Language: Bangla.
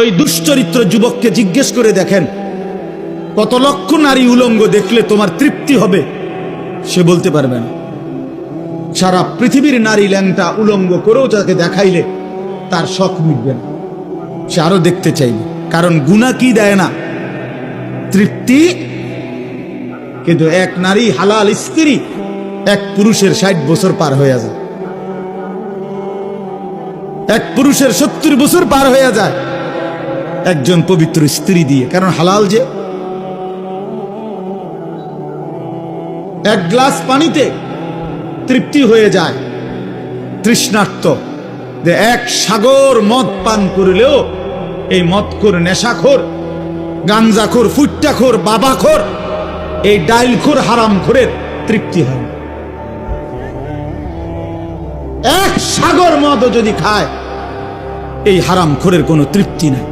ওই দুশ্চরিত্র যুবককে জিজ্ঞেস করে দেখেন, কত লক্ষ নারী উলঙ্গ দেখলে তোমার তৃপ্তি হবে? সে বলতে পারবে না। সারা পৃথিবীর নারী ল্যাংটা উলঙ্গ করেও তাকে দেখাইলে তার শখ মিটবে না। সে আরও দেখতে চাইবে, কারণ গুণা কি দেয় না? তৃপ্তি? কিন্তু এক নারী হালাল স্ত্রী, এক পুরুষের ষাট বছর পার হয়ে যায়। এক পুরুষের সত্তর বছর পার হয়ে যায়। একজন পবিত্র স্ত্রী দিয়ে। কারণ হালাল যে? এক গ্লাস পানিতে তৃপ্তি হয়ে যায়। তৃষ্ণার্ত। যে এক সাগর মদ পান করলেও এই মদখোর নেশাখোর, গাঞ্জাখোর, ফুট্টাখোর, বাবাখোর, এই ডাইলখোর হারামখোরের তৃপ্তি হয় এক সাগর মদও যদি খায়, এই হারামখোরের কোনো তৃপ্তি নাই।